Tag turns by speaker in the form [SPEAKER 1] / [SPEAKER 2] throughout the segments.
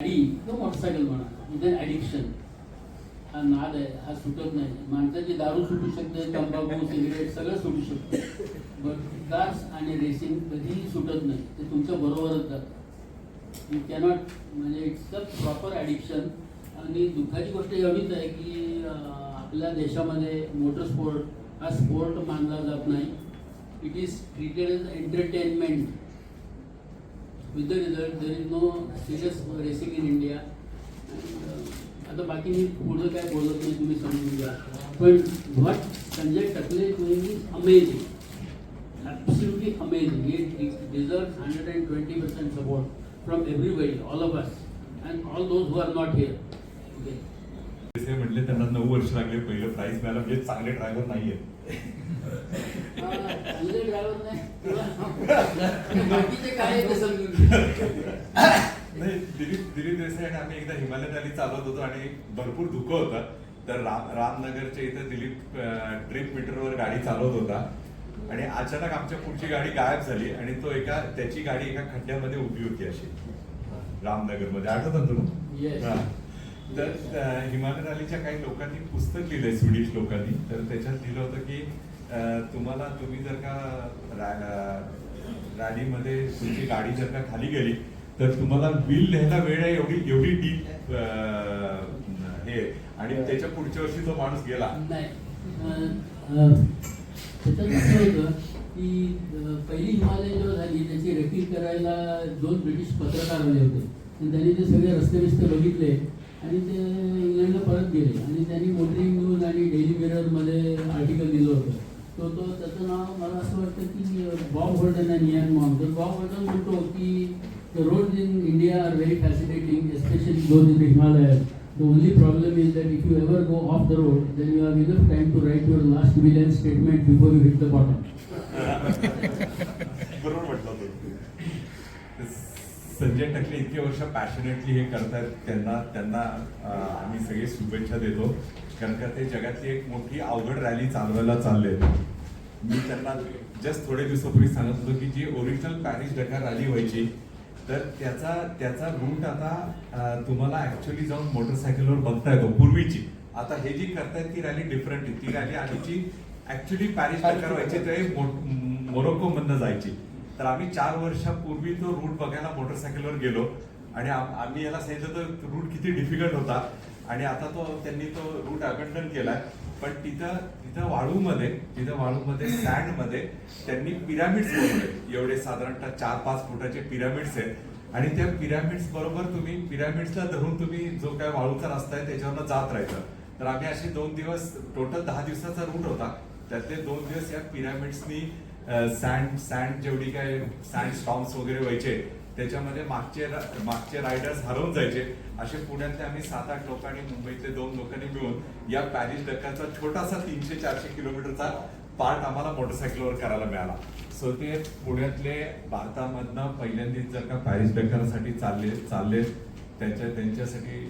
[SPEAKER 1] गाडी किंवा मोटरसायकल म्हणा इथे ॲडिक्शन हा नाद आहे हा सुटत नाही. माणसाची दारू सुटू शकते तंबाखू सिगरेट सगळं सुटू शकतं. बट कार्स आणि रेसिंग कधीही सुटत नाही. ते तुमच्या बरोबरच जातं. यू कॅनॉट म्हणजे इट्स अ प्रॉपर ॲडिक्शन आणि दुःखाची गोष्ट एवढीच आहे की आपल्या देशामध्ये मोटर स्पोर्ट हा स्पोर्ट मानला जात नाही. It is treated as entertainment with the result there is no serious racing in India. And, uh, आता बाकी मी पुढं काय बोलत नाही तुम्ही समजून घ्या. पण what Sanjay Takle is amazing absolutely amazing he deserve hundred and twenty percent support from everybody all of us and all those who are not here okay
[SPEAKER 2] जसे म्हटले त्यांना नऊ वर्ष लागले. पहिलं प्राईज मिळालं. म्हणजे चांगले ड्रायव्हर
[SPEAKER 1] नाही किंवा
[SPEAKER 2] नाही दिलीप दिलीप देसाई आणि आम्ही एकदा हिमालय रॅली चालवत होतो आणि भरपूर धुकं होतं. तर राम रामनगरच्या इथं दिलीप ट्रिप मीटरवर गाडी चालवत होता. आणि अचानक आमच्या पुढची गाडी गायब झाली आणि तो एका त्याची गाडी एका खड्ड्यामध्ये उभी होती अशी. रामनगरमध्ये. आठवतं ना
[SPEAKER 1] Yes.
[SPEAKER 2] तुला हा. तर हिमालय रॅलीच्या काही लोकांनी पुस्तक लिहिलंय स्वीडिश लोकांनी. तर त्याच्यात लिहिलं होतं की तुम्हाला तुम्ही जर का रॅलीमध्ये तुमची गाडी जर का खाली गेली तर तुम्हाला बिल लिहायला वेळ आहे एवढी एवढी डीप हे आणि त्याच्या पुढच्या वर्षी तो माणूस गेला.
[SPEAKER 1] की पहिली हिमालय जेव्हा झाली त्याची रेकिंग करायला दोन ब्रिटिश पत्रकार आले होते. आणि त्यांनी ते सगळे रस्ते बिस्ते बघितले. आणि ते इंग्लंडला परत गेले. आणि त्यांनी मोटरिंग न्यूज आणि डेली मिररमध्ये आर्टिकल दिलं होतो त्याचं नाव मला असं वाटतं की बॉब वर्डन आणि यंग मॉम तर बॉब वर्डन म्हणतो की the road in India are very facilitating especially down in Himalaya the only problem is that if you ever go off the road then you are with time to write your last million statement before you
[SPEAKER 2] hit the bottom Sanjay Takle इतके वर्ष passionately हे करतात त्यांना त्यांना आम्ही सगळे शुभेच्छा देतो. कारण का ते जगातली एक मोठी अवघड रॅली चालवायला चालले मी त्यांना जस्ट थोडे दिवसापूर्वी सांगत होतो की जी ओरिजिनल पॅरिस डकार रॅली व्हायची तर त्याचा त्याचा रूट आता तुम्हाला ऍक्च्युअली जाऊन मोटरसायकलवर बघता येतो पूर्वीची. आता हे जी करतायत ती रॅली डिफरंट आहे. ती रॅली आधीची ऍक्च्युअली पॅरिस डकार व्हायची ते मोरोक्को मधनं जायची. तर आम्ही चार वर्षापूर्वी तो रूट बघायला मोटरसायकलवर गेलो आणि आम- आम्ही याला सांगितलं तर रूट किती डिफिकल्ट होता. आणि आता तो त्यांनी तो रूट अबंडन केलाय. पण तिथं तिथं वाळूमध्ये तिथं वाळूमध्ये सँडमध्ये त्यांनी पिरामिड्स बनवले. एवढे साधारणतः चार पाच फुटाचे पिरामिड्स आहेत. आणि त्या पिरामिड्स बरोबर तुम्ही पिरामिड्सला धरून तुम्ही जो काय वाळूचा रस्ता आहे त्याच्यावरनं जात राहायचं. तर आम्ही असे दोन दिवस टोटल दहा दिवसाचा रूट होता. त्यातले दोन दिवस या पिरामिड्सनी सँड सँड जेवढी काय सँड स्टॉम्स वगैरे व्हायचे त्याच्यामध्ये मागचे मागचे रायडर्स हरवून जायचे. असे पुण्यातले आम्ही सात आठ लोक आणि मुंबईतले दोन लोकांनी मिळून या पॅरिस डक्काचा छोटासा तीनशे चारशे किलोमीटरचा पार्ट आम्हाला मोटरसायकलवर करायला मिळाला. सो ते पुण्यातले भारतामधनं पहिल्यांदाच जर का पॅरिस डक्करसाठी चालले चालले त्यांच्या त्यांच्यासाठी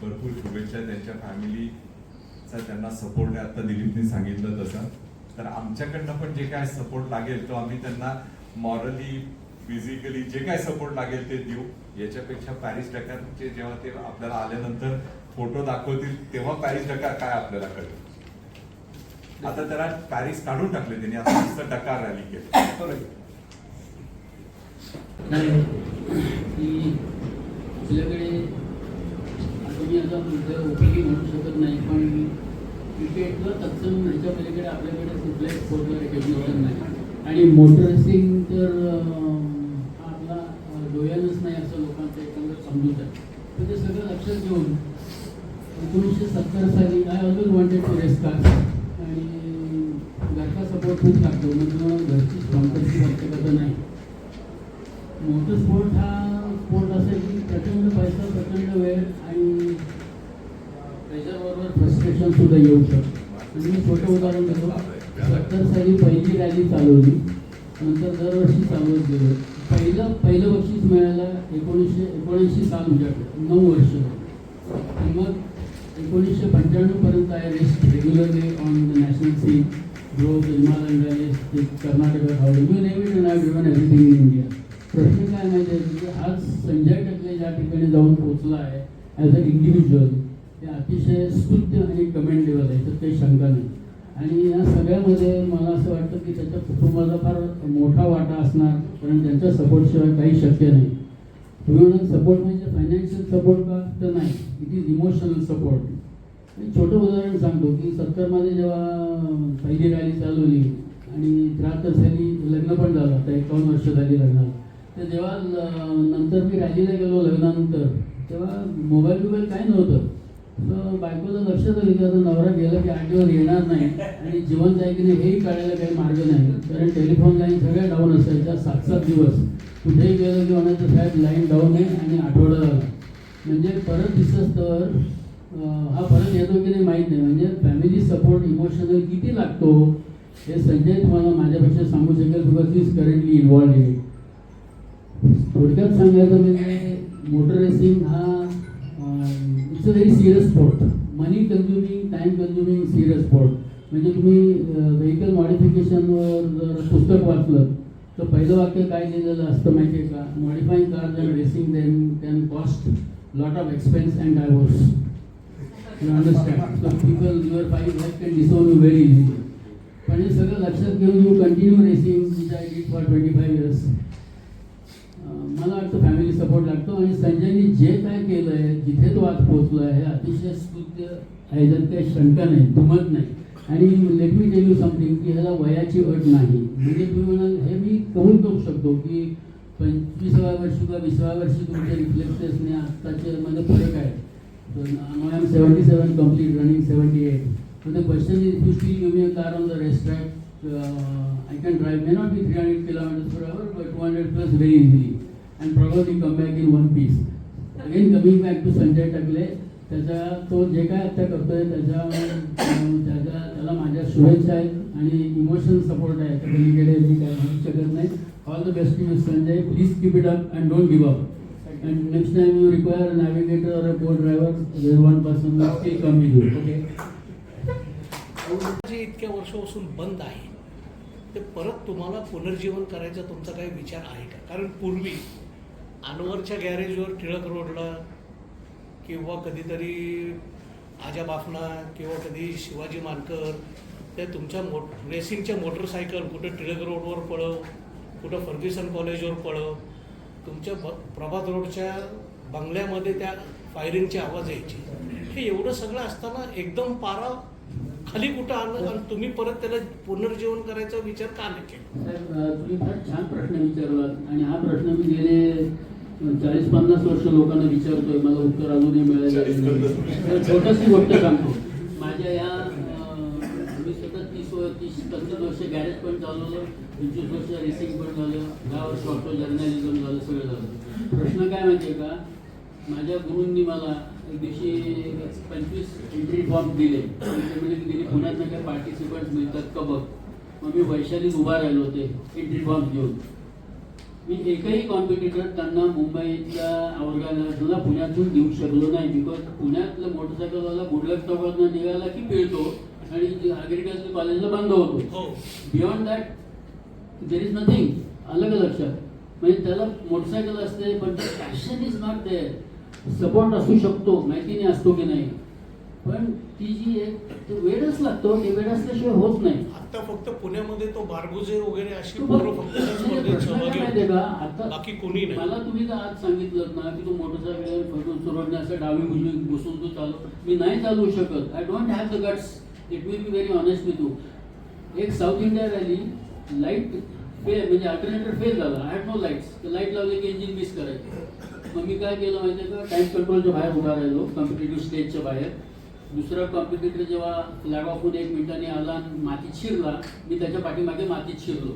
[SPEAKER 2] भरपूर शुभेच्छा त्यांच्या फॅमिलीचा त्यांना सपोर्ट आहे. आता दिलीपने सांगितलं तसं. तर आमच्याकडनं पण जे काय सपोर्ट लागेल तो आम्ही त्यांना मॉरली फिजिकली जे काय सपोर्ट लागेल ते देऊ. याच्यापेक्षा पॅरिस डकारचे जेव्हा ते आपल्याला आल्यानंतर फोटो दाखवतील तेव्हा पॅरिस डकार काय आपल्याला कळेल? आता त्याला पॅरिस काढून टाकले त्यांनी. आता नुसतं डकार रॅली केली.
[SPEAKER 1] आपल्याकडे आता मी आता ओपीडी म्हणू शकत नाही पण क्रिकेटवर तत्सम ह्याच्या पलीकडे आपल्याकडे कुठल्याही स्पोर्टला रेकग्निशन नाही. आणि मोटर रेसिंग तर अं, हा आपला अं, डोळ्यानच नाही असं लोकांचं एकंदर समजूत आहे म्हणजे ते सगळं लक्षात घेऊन एकोणीसशे सत्तर साली I always wanted to race car आणि घरचा सपोर्ट खूप लागतो. मग घरची स्पॉन्सरशिप असते नाही. मोटर स्पोर्ट हा स्पोर्ट असेल की प्रचंड पैसा प्रचंड वेळ आणि त्याच्याबरोबर फ्रस्ट्रेशन सुद्धा येऊ शकतं. म्हणजे मी छोटं उदाहरण देतो. सत्तर साली पहिली रॅली चालवली. नंतर दरवर्षी चालवत गेलो. पहिलं पहिलं बक्षीस मिळायला एकोणीसशे एकोणऐंशी साल उजाडलं म्हणजे नऊ वर्ष मग एकोणीसशे पंच्याण्णवपर्यंत I rest regularly on the national scene grow Himalayan rallies Karnataka हावडे you name it and I everything in India प्रश्न काय माहिती आहे की आज संजय टकले ज्या ठिकाणी जाऊन पोहोचला आहे ॲज अ इंडिव्हिज्युअल ते अतिशय स्तुत्य आणि कमेंडेबल आहे तर काही शंका नाही. आणि या सगळ्यामध्ये मला असं वाटतं की त्याच्या कुटुंबाचा फार मोठा वाटा असणार कारण त्यांच्या सपोर्टशिवाय काही शक्य नाही. तुम्ही सपोर्ट म्हणजे फायनान्शियल सपोर्ट का? तर नाही. इट इज इमोशनल सपोर्ट मी छोटं उदाहरण सांगतो की सत्तरमध्ये जेव्हा पहिली रॅली चालवली आणि त्र्याहत्तर साली लग्न पण झालं आता एकावन्न वर्ष झाली लग्नाला. तर जेव्हा नंतर मी रॅलीला गेलो लग्नानंतर तेव्हा मोबाईल बिबाईल काय नव्हतं. तर बायकोला लक्षात आलं की आता नवरा गेला की आठ दिवस येणार नाही. आणि जीवन जाय की नाही हेही कळायला काही मार्ग नाही. कारण टेलिफोन लाईन सगळ्या डाऊन असायच्या सात सात दिवस. कुठेही गेलं की म्हणायचं साहेब लाईन डाऊन आहे आणि आठवडा झाला. म्हणजे परत दिसत तर हा परत येतो की नाही माहीत नाही. म्हणजे फॅमिली सपोर्ट इमोशनल किती लागतो हे संजय तुम्हाला माझ्यापेक्षा सांगू शकेल. बिकॉज इज करंटली इन्वॉल्ड आहे थोडक्यात सांगायचं म्हणजे मोटर रेसिंग हा it's a very serious sport money consuming time consuming serious sport म्हणजे तुम्ही व्हेकल मॉडिफिकेशनवर जर पुस्तक वाचलं तर पहिलं वाक्य काय लिहिलेलं असतं माहिती आहे का? Modifying cars and racing then can cost lot of expense and diverse you understand so people your five life can disown you very easily पण हे सगळं लक्षात घेऊन you continue racing which I did for twenty five years मला वाटतं family support लागतो. आणि संजयनी जे काय केलं आहे जिथे तो आज पोहोचलो आहे हे अतिशय स्तुत्य जर काही शंका नाही दुमत नाही. आणि let me tell you something की ह्याला वयाची अट नाही. म्हणजे तुम्ही म्हणाल हे मी कबूल करू शकतो की पंचवीसाव्या वर्षी किंवा विसाव्या वर्षी तुमच्या रिफ्लेक्सेसने आत्ताच्या मध्ये फरक आहे. I am seventy seven complete running seventy eight So the question is, if you still give me a car on I can drive may not be three hundred kilometres 300 kilometers per hour, but 200 plus and and you come back in one piece again coming back to Sanjay Takle, त्याचा तो जे काय आत्ता करतोय त्याच्या त्याच्या त्याला माझ्या शुभेच्छा आहेत आणि इमोशनल सपोर्ट आहे. त्या पलीकडे मी काय म्हणू शकत नाही. All the best to Sanjay please keep it up and don't give up and next time you require navigator or a co-driver, one person will still come with okay
[SPEAKER 3] जे इतक्या वर्षापासून बंद आहे ते परत तुम्हाला पुनर्जीवन करायचा तुमचा काही विचार आहे का? कारण पूर्वी अनवरच्या गॅरेजवर टिळक रोडला किंवा कधीतरी आजा बाफना किंवा कधी शिवाजी मानकर ते तुमच्या मो रेसिंगच्या मोटरसायकल कुठं टिळक रोडवर पळव कुठं फर्ग्युसन कॉलेजवर पळव तुमच्या ब प्रभात रोडच्या बंगल्यामध्ये त्या फायरिंगचे आवाज यायचे. हे एवढं सगळं असताना एकदम पारा खाली कुठं आलं आणि तुम्ही परत त्याला पुनर्जीवन करायचा विचार का नाही केला?
[SPEAKER 1] साहेब तुम्ही फार छान प्रश्न विचारलात आणि हा प्रश्न मी गेले चाळीस पन्नास वर्ष लोकांना विचारतोय मला उत्तर अजूनही मिळालं नाही. छोटंशी गोष्ट सांगतो. माझ्या या मी सतत तीस तीस पस्तीस वर्ष गॅरेज पण चालवलं पंचवीस वर्ष रेसिंग पण झालं दहा वर्ष ऑटो जर्नलिझम झालं सगळं झालं. प्रश्न काय माहिती आहे का? माझ्या गुरूंनी मला एक दिवशी पंचवीस फॉर्म दिले. म्हणजे तिने पुण्यात काय पार्टिसिपंट मिळतात का बघ. मग मी वैशालीत उभा राहिलो होते एंट्री फॉर्म घेऊन. मी एकही कॉम्पिटिटर त्यांना मुंबईच्या औरंगाबाद पुण्यातून देऊ शकलो नाही. बिकॉज पुण्यातलं मोटरसायकलवाला गुडलक चौकातनं निघाला की पिळतो आणि ॲग्रिकल्चर कॉलेजला बंद होतो.
[SPEAKER 3] हो.
[SPEAKER 1] Beyond that there is nothing अलग लक्षात. म्हणजे त्याला मोटरसायकल असते पण passion is not there support असू शकतो माहिती नाही असतो की नाही. पण ती जी एक ते वेळच लागतो ते वेळ असल्याशिवाय होत नाही.
[SPEAKER 3] आता फक्त पुण्यामध्ये तो बारगुजे वगैरे अशी पोरं फक्त सहभागी होतात. बाकी कोणी नाही.
[SPEAKER 1] मला तुम्ही जर आज सांगितलं ना की तू मोटरसायकल फटून सुरडणे असं डावी उजवी घुसून तू चालव मी नाही चालवू शकत. I don't have the guts it will be very honest with you एक south India rally light fail म्हणजे अल्टरनेटर फेल झाला. I had no lights light लावले की इंजिन मिस करायचं. मग मी काय केलं माहिती का? टाईम कंट्रोलच्या बाहेर उभा राहिलो कॉम्पिटेटिव्ह स्टेजच्या बाहेर. दुसरं कॉम्पिटिटर जेव्हा फ्लॅग ऑफून एक मिनिटाने आला आणि मातीत शिरला मी त्याच्या पाठीमागे मातीत शिरलो.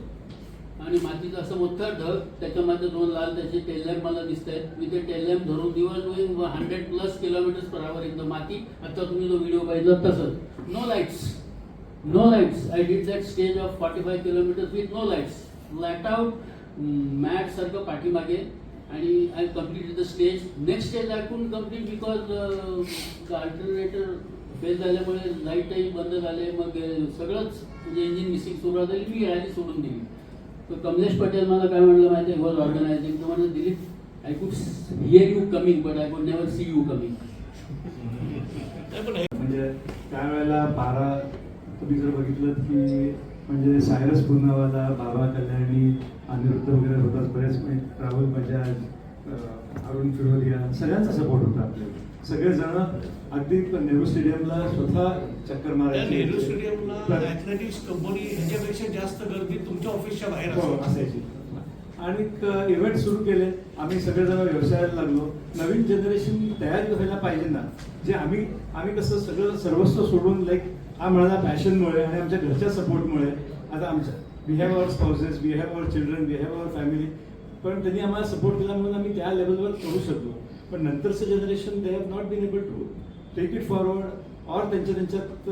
[SPEAKER 1] आणि मातीचं असं मोठं ढग त्याच्यामध्ये दोन लाल त्याचे टेललॅम्प मला दिसत आहेत मी ते टेललॅम्प धरून दिवस hundred plus kilometres per hour एकदम माती आता तुम्ही जो व्हिडिओ पाहिला तसंच no lights no lights I did that stage of forty five kilometres with no lights light out mat सारखं पाठीमागे आणि I complete the stage next stage I couldn't complete because alternator fail झाल्यामुळे लाईटही बंद झाले. मग uh, सगळंच म्हणजे इंजिन मिसिंग सुरुवात झाली मी रॅली सोडून दिली. तर कमलेश पटेल मला काय म्हणलं माहिती वॉज ऑर्गनायझिंग तो म्हणलं Dilip I could hear you coming but I could never see you coming
[SPEAKER 4] म्हणजे त्यावेळेला बारा तुम्ही जर बघितलं की म्हणजे सायरस पुनावाला बाबा कल्याणी अनिरुद्ध वगैरे होतात. बरेच म्हणजे राहुल बजाज अरुण फिरोदिया सगळ्यांचा सपोर्ट होता आपल्याला. सगळेजण अगदी नेहरू स्टेडियमला स्वतः चक्कर
[SPEAKER 3] त्या
[SPEAKER 4] मारायचे
[SPEAKER 3] नेहरू स्टेडियमला ऍथलेटिक्स कंपनी ह्याच्यापेक्षा जास्त गर्दी तुमच्या ऑफिसच्या बाहेर
[SPEAKER 4] हो,
[SPEAKER 3] असायची.
[SPEAKER 4] असायची. आणि इव्हेंट सुरू केले. आम्ही सगळेजण व्यवसायाला लागलो. नवीन जनरेशन तयार व्हायला पाहिजे ना. जे आम्ही आम्ही कसं सगळं सर्वस्व सोडून लाईक हा म्हणाला पॅशनमुळे आणि आमच्या घरच्या सपोर्टमुळे आता आमच्या we have our spouses we have our children we have our family पण त्यांनी आम्हाला सपोर्ट केला म्हणून आम्ही त्या लेवलवर करू शकलो. पण नंतरचं generation they have not been able to take it forward और त्यांच्या त्यांच्यात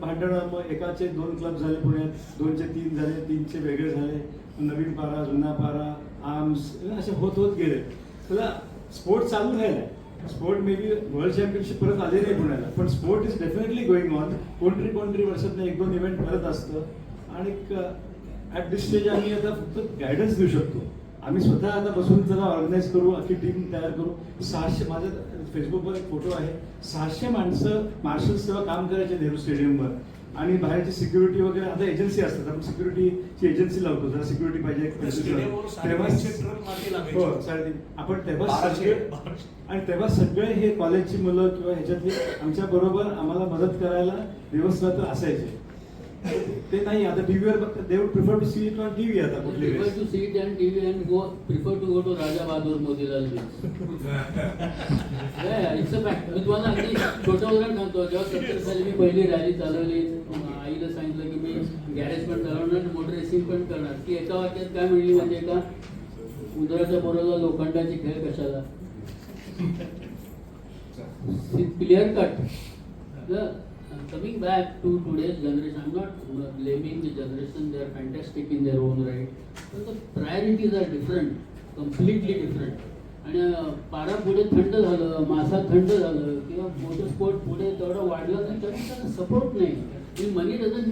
[SPEAKER 4] भांडणं मग एकाचे दोन क्लब झाले पुण्यात दोनचे तीन झाले तीनचे वेगळे झाले नवीन पारा जुना पारा आर्म्स असे होत होत गेले. त्याला स्पोर्ट चालू राहिले sport may be world championship परत आले नाही पुण्याला पण sport is definitely going on कोणतरी कोणतरी वर्षात एक दोन इव्हेंट करत असतं. आणि ॲट दिस स्टेज आम्ही आता फक्त गायडन्स देऊ शकतो. आम्ही स्वतः आता बसून त्याला ऑर्गनाईज करू अख्खी टीम तयार करू. सहाशे माझ्या फेसबुकवर एक फोटो आहे. सहाशे माणसं मार्शल्स तेव्हा काम करायचे नेहरू स्टेडियमवर आणि बाहेरची सिक्युरिटी वगैरे आता एजन्सी असतात. आपण सिक्युरिटीची एजन्सी लावतो. जरा सिक्युरिटी पाहिजे. हो आपण तेव्हा. आणि तेव्हा सगळे हे कॉलेजची मुलं किंवा ह्याच्यातली आमच्या बरोबर आम्हाला मदत करायला दिवस रात्र असायचे. ते नाही आता टीव्हीवर बघ they would prefer to see it on TV आता कुठली
[SPEAKER 1] prefer to see it and TV and go prefer to go to Raja Bahadur Motilal it's a fact मी तुम्हाला अगदी छोटं उदाहरण सांगतो. जेव्हा सत्तर साली मी पहिली रॅली चालवली आईला सांगितलं की मी गॅरेज पण चालवणार मोटर रेसिंग पण करणार. ती एका वाक्यात काय म्हणली म्हणजे एका उदराच्या पोराला लोखंडाची खेळ कशाला? Clear cut coming back to today's generation, I'm not blaming the generation, they are fantastic in their own right. But the priorities are different, completely different. आणि पारा पुढे थंड झालं मासा थंड झालं किंवा मोटर स्पोर्ट पुढे तेवढं वाढलं नाही तरी त्याला सपोर्ट नाही मनी डझन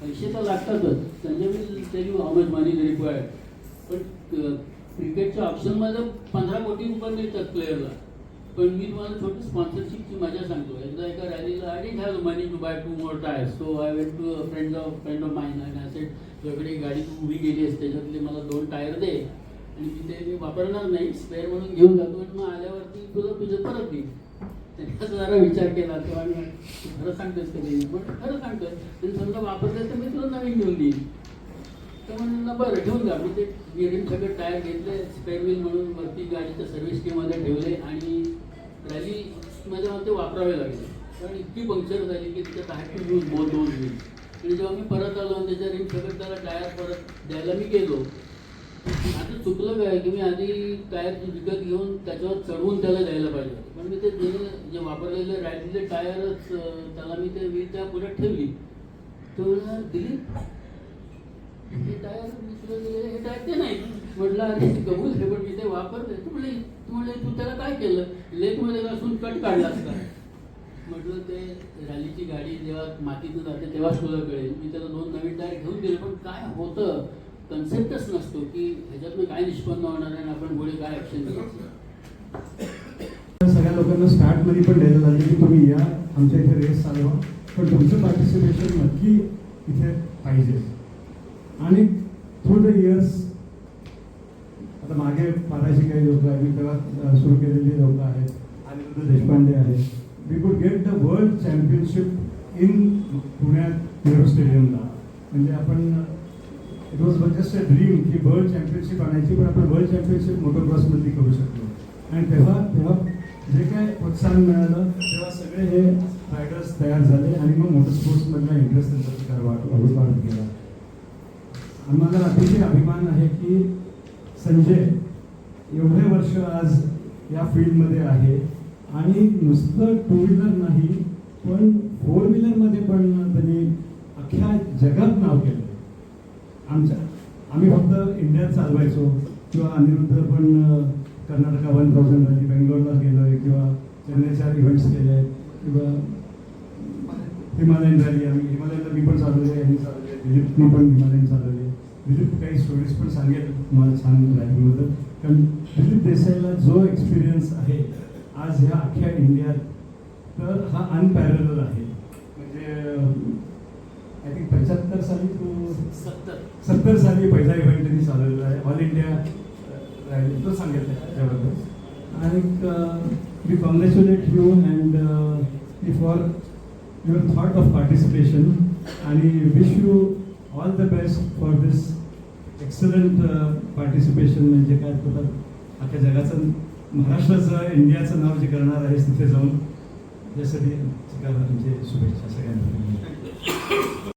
[SPEAKER 1] पैसे तर लागतातच Sanjay will tell how much money required पण क्रिकेटच्या ऑप्शनमध्ये पंधरा कोटी रुपये मिळतात प्लेअरला पण मी तुम्हाला छोटी स्पॉन्सरशिपची मजा सांगतो. एकदा एका रॅलीला I didn't have money to buy two more tyres so I went to friend of friend of mine आणि असे तुझ्याकडे गाडी तू उभी गेली आहेस त्याच्यातले मला दोन टायर दे. आणि मी ते मी वापरणार नाही स्पेअर म्हणून घेऊन जातो. आणि मग आल्यावरती तुला तुझं परत देईन. त्यांनी जरा विचार केला. तो आणि खरं सांगतोस का ते पण खरं सांगतोय. आणि समजा वापरलं तर मी तुला नवीन घेऊन देईन. तर म्हणलं बरं ठेवून जा. मी ते गिरीन सगळे टायर घेतले स्पेअर व्हील म्हणून वरती गाडीच्या सर्व्हिस टीममध्ये ठेवले आणि रॅलीमध्ये मला ते वापरावे लागले. कारण इतकी पंक्चर झाली की त्याच्यात हॅड टू यूज बोथ दोन व्हील आणि जेव्हा मी परत आलो आणि त्याच्या रिंग सगळं त्याला टायर परत द्यायला मी गेलो आता चुकलं काय की मी आधी टायर विकत घेऊन त्याच्यावर चढवून त्याला द्यायला पाहिजे पण मी ते जे वापरलेले रॅलीचे टायरच त्याला मी ते मी त्या पुढे ठेवली. तर दिली हे टायर मी तुला हे टायर ते नाही. म्हटलं अरे ते कबूल आहे पण मी ते वापरते तू म्हणले तू म्हणले तू त्याला काय केलं? लेकमध्ये असून कट काढलास का म्हटलं ते रॅलीची गाडी जेव्हा मातीतून जाते तेव्हाच तुला कळेल. मी त्याला दोन नवीन टायर घेऊन गेले पण काय होतं? कन्सेप्टच नसतो की ह्याच्यातनं काय निष्पन्न होणार आहे आणि आपण पुढे काय ऍक्शन घ्यायचं
[SPEAKER 4] सगळ्या लोकांना स्टार्टमध्ये पण द्यायला लागले की तुम्ही या. आमच्या इथे रेस चालवा. पण तुमचं पार्टिसिपेशन नक्की इथे पाहिजे. आणि थ्रू द इयर्स आता मागे पारायची काही लोक आहेत मी तेव्हा सुरू केलेली लोक आहेत अनिरुद्ध देशपांडे आहेत. We could get the world championship in पुण्यात नेहरू स्टेडियमला म्हणजे आपण it was just a dream की वर्ल्ड चॅम्पियनशिप आणायची पण आपण वर्ल्ड चॅम्पियनशिप मोटोक्रॉसमध्ये करू शकलो. आणि तेव्हा तेव्हा जे काय प्रोत्साहन मिळालं तेव्हा सगळे हे रायडर्स तयार झाले आणि मग मोटर स्पोर्ट्समधला इंटरेस्ट त्यांचा वाढ वाढत गेला. आम्हाला अतिशय अभिमान आहे की संजय एवढे वर्ष आज या फील्डमध्ये आहे. आणि नुसतं टू व्हीलर नाही पण फोर व्हीलरमध्ये पण त्यांनी अख्ख्या जगात नाव केलं. आमच्या. आम्ही फक्त इंडियात चालवायचो किंवा अनिरुद्ध पण कर्नाटका वन थाउजंड रॅली बेंगलोरला गेलोय किंवा चेन्नईच्या इव्हेंट्स केले आहेत किंवा हिमालयन रॅली आम्ही हिमालयनला मी पण चालवले यांनी चालवले दिलीपनी पण हिमालयन चालवले. दिलीप काही स्टोरीज पण सांगेल तुम्हाला छान रॅलीबद्दल कारण दिलीप देसाईला जो एक्सपिरियन्स आहे आज ह्या अख्ख्या इंडियात तर हा अनपॅरल आहे. म्हणजे आय थिंक पंच्याहत्तर साली तो
[SPEAKER 1] सत्तर.
[SPEAKER 4] सत्तर साली पहिला इव्हेंट त्यांनी चालवलेला आहे. ऑल इंडिया रॅली तो सांगेल त्याच्याबद्दल. आणि we congratulate you and we for your thought of participation आणि wish you all the best for this excellent participation uh, म्हणजे काय होतात अख्ख्या जगाचं महाराष्ट्राचं इंडियाचं नाव जे करणार आहेस तिथे जाऊन त्यासाठी म्हणजे शुभेच्छा सगळ्यांना.